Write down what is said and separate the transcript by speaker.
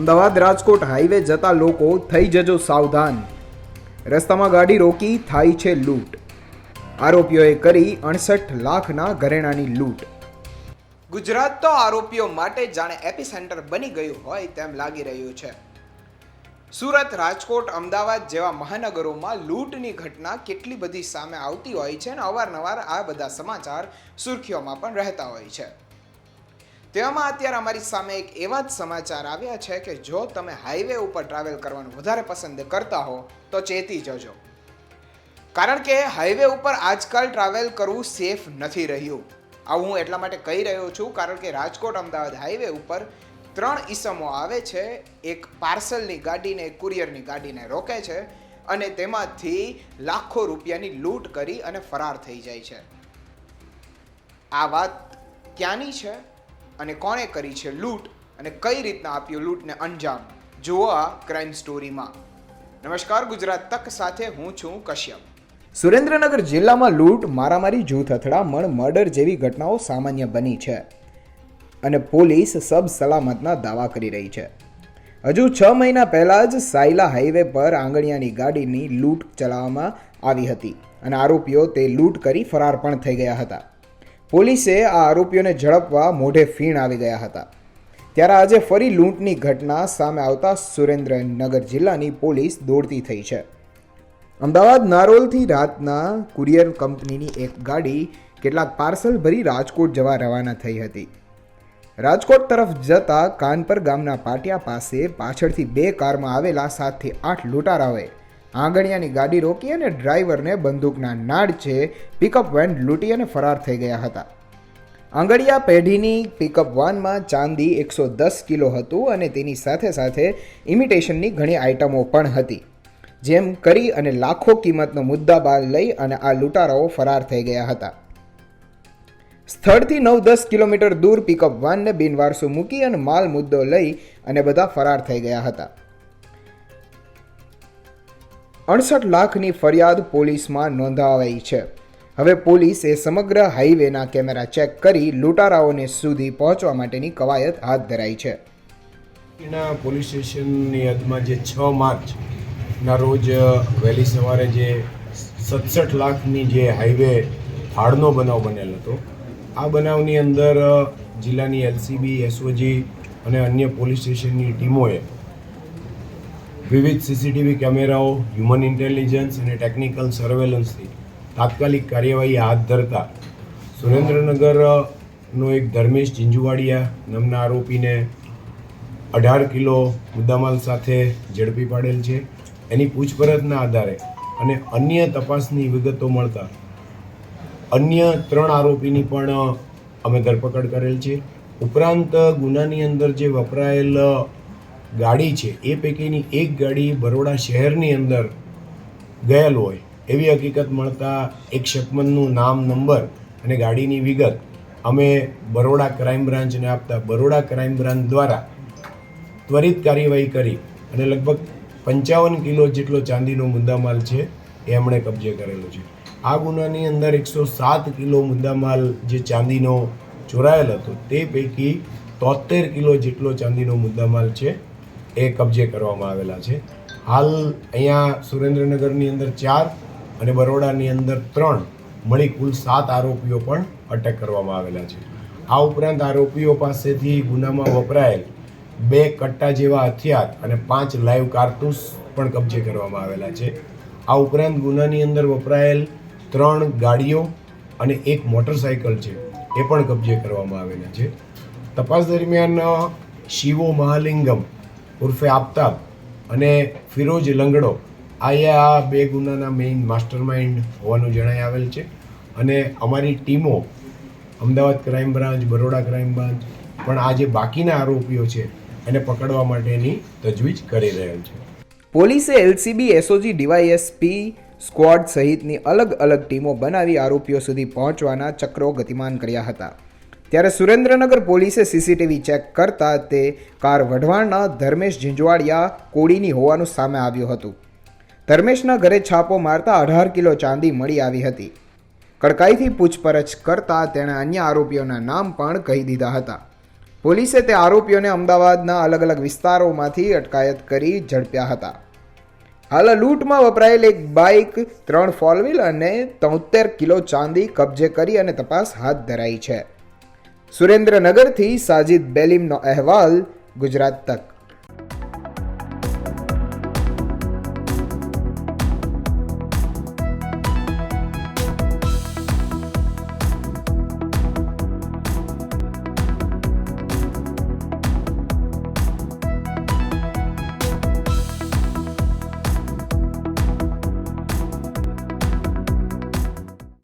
Speaker 1: Ahmedabad Rajkot highway જતા લોકો થઈ જજો સાવધાન. રસ્તામાં ગાડી રોકી થાય છે લૂંટ. આરોપીઓએ કરી અડસઠ લાખના ઘરેણાની લૂંટ. ગુજરાત તો આરોપીઓ માટે જાણે એપી સેન્ટર બની ગયું હોય તેમ લાગી રહ્યું છે. સુરત, રાજકોટ, અમદાવાદ જેવા મહાનગરોમાં લૂંટની ઘટના કેટલી બધી સામે આવતી હોય છે અને અવારનવાર આ બધા સમાચાર સુર્ખીઓમાં પણ રહેતા હોય છે. તેવામાં અત્યારે અમારી સામે એક એવા જ સમાચાર આવ્યા છે કે જો તમે હાઈવે ઉપર ટ્રાવેલ કરવાનું વધારે પસંદ કરતા હો, તો ચેતી જજો. કારણ કે હાઈવે ઉપર આજકાલ ટ્રાવેલ કરવું સેફ નથી રહ્યું. આવું હું એટલા માટે કહી રહ્યો છું કારણ કે રાજકોટ અમદાવાદ હાઈવે ઉપર ત્રણ ઈસમો આવે છે, એક પાર્સલની ગાડીને, એક કુરિયરની ગાડીને રોકે છે અને તેમાંથી લાખો રૂપિયાની લૂંટ કરી અને ફરાર થઈ જાય છે. આ વાત ક્યાંની છે? અને કોણે કરી છે લૂંટ અને કઈ રીતના આપ્યું લૂંટને અંજામ? જુઓ આ ક્રાઇમ સ્ટોરીમાં નમસ્કાર, ગુજરાત તક સાથે હું છું કશ્યપ. સુરેન્દ્રનગર જિલ્લામાં લૂંટ, મારામારી જૂથ અથડામણ મર્ડર જેવી ઘટનાઓ સામાન્ય બની છે. અને પોલીસ સબ સલામતના દાવા કરી રહી છે. હજુ છ મહિના પહેલાં જ સાયલા હાઈવે પર આંગણિયાની ગાડીની લૂંટ ચલાવવામાં આવી હતી અને આરોપીઓ તે લૂંટ કરી ફરાર પણ થઈ ગયા હતા. પોલીસે આ આરોપીઓને ઝડપવા મોઢે ફીણ આવી ગયા હતા. ત્યારે આજે ફરી લૂંટની ઘટના સામે આવતા સુરેન્દ્રનગર જિલ્લાની પોલીસ દોડતી થઈ છે. અમદાવાદ નારોલથી રાતના કુરિયર કંપનીની એક ગાડી કેટલાક પાર્સલ ભરી રાજકોટ જવા રવાના થઈ હતી. રાજકોટ તરફ જતા કાનપર ગામના પાટિયા પાસે પાછળથી બે કારમાં આવેલા સાતથી આઠ લૂંટારાઓએ આંગણિયાની ગાડી રોકી અને ડ્રાઈવરને બંદૂકના નાડ છે પિકઅપ વેન લૂંટી અને ફરાર થઈ ગયા હતા. આંગળિયા પેઢીની પિકઅપ વાનમાં ચાંદી એકસો દસ કિલો હતું અને તેની સાથે સાથે ઇમિટેશનની ઘણી આઇટમો પણ હતી. જેમ કરી અને લાખો કિંમતનો મુદ્દાબાલ લઈ અને આ લૂંટારાઓ ફરાર થઈ ગયા હતા. સ્થળથી નવ દસ કિલોમીટર દૂર પિકઅપ વાનને બિનવારસું મૂકી અને માલ મુદ્દો લઈ અને બધા ફરાર થઈ ગયા હતા. અડસઠ લાખની ફરિયાદ પોલીસમાં નોંધાવાઈ છે. હવે પોલીસે સમગ્ર હાઈવેના કેમેરા ચેક કરી લૂંટારાઓને સુધી પહોંચવા માટેની કવાયત હાથ ધરાઈ છે.
Speaker 2: પોલીસ સ્ટેશનની હદમાં જે છ માર્ચના રોજ વહેલી સવારે જે સડસઠ લાખની જે હાઈવે ફાળનો બનાવ બનેલો હતો, આ બનાવની અંદર જિલ્લાની એલસીબી, એસઓજી અને અન્ય પોલીસ સ્ટેશનની ટીમોએ વિવિધ સીસીટીવી કેમેરાઓ હ્યુમન ઇન્ટેલિજન્સ અને ટેકનિકલ સર્વેલન્સથી તાત્કાલિક કાર્યવાહી હાથ ધરતા સુરેન્દ્રનગરનો એક ધર્મેશ ઝીંઝુવાડિયા નામના આરોપીને અઢાર કિલો મુદ્દામાલ સાથે ઝડપી પાડેલ છે. એની પૂછપરછના આધારે અને અન્ય તપાસની વિગતો મળતા અન્ય ત્રણ આરોપીની પણ અમે ધરપકડ કરેલ છે. ઉપરાંત ગુનાની અંદર જે વપરાયેલ ગાડી છે, એ પૈકીની એક ગાડી બરોડા શહેરની અંદર ગયેલ હોય, એવી હકીકત મળતા એક શકમનનું નામ, નંબર અને ગાડીની વિગત અમે બરોડા ક્રાઇમ બ્રાન્ચને આપતા બરોડા ક્રાઇમ બ્રાન્ચ દ્વારા ત્વરિત કાર્યવાહી કરી અને લગભગ પંચાવન કિલો જેટલો ચાંદીનો મુદ્દામાલ છે, એ એમણે કબજે કરેલો છે. આ ગુનાની અંદર એકસો સાત કિલો મુદ્દામાલ જે ચાંદીનો ચોરાયેલ હતો, તે પૈકી તોતેર કિલો જેટલો ચાંદીનો મુદ્દામાલ છે એ કબજે કરવામાં આવેલા છે. હાલ અહીંયા સુરેન્દ્રનગરની અંદર ચાર અને બરોડાની અંદર ત્રણ મળી કુલ સાત આરોપીઓ પણ અટક કરવામાં આવેલા છે. આ ઉપરાંત આરોપીઓ પાસેથી ગુનામાં વપરાયેલ બે કટ્ટા જેવા હથિયાર અને પાંચ લાઈવ કારતૂસ પણ કબજે કરવામાં આવેલા છે. આ ઉપરાંત ગુનાની અંદર વપરાયેલ ત્રણ ગાડીઓ અને એક મોટરસાયકલ છે, એ પણ કબજે કરવામાં આવેલા છે. તપાસ દરમિયાન શિવો મહાલિંગમ ઉર્ફે આફતાબ અને ફિરોજ લંગડો. આ આ બે ગુનાના મેઇન માસ્ટર માઇન્ડ હોવાનું જણાઈ આવેલ છે. અને અમારી ટીમો Ahmedabad crime branch Baroda crime branch પણ આ જે બાકીના આરોપીઓ છે એને પકડવા માટેની તજવીજ કરી રહેલ છે.
Speaker 1: પોલીસે એલસીબી, એસઓજી, ડીવાયએસપી સ્ક્વોડ સહિતની અલગ અલગ ટીમો બનાવી આરોપીઓ સુધી પહોંચવાના ચક્રો ગતિમાન કર્યા હતા. ત્યારે સુરેન્દ્રનગર પોલીસે સીસીટીવી ચેક કરતા તે કાર વઢવાણના ધર્મેશ ઝીંઝવાડિયા કોડીની હોવાનું સામે આવ્યું હતું. ધર્મેશના ઘરે છાપો મારતા અઢાર કિલો ચાંદી મળી આવી હતી. કડકાઈથી પૂછપરછ કરતા તેણે અન્ય આરોપીઓના નામ પણ કહી દીધા હતા. પોલીસે તે આરોપીઓને અમદાવાદના અલગ અલગ વિસ્તારોમાંથી અટકાયત કરી ઝડપ્યા હતા. હાલ લૂંટમાં વપરાયેલ એક બાઇક, ત્રણ ફોર અને તોતેર કિલો ચાંદી કબજે કરી અને તપાસ હાથ ધરાઈ છે. સુરેન્દ્રનગરથી સાજિદ બેલીમનો અહેવાલ ગુજરાત તક.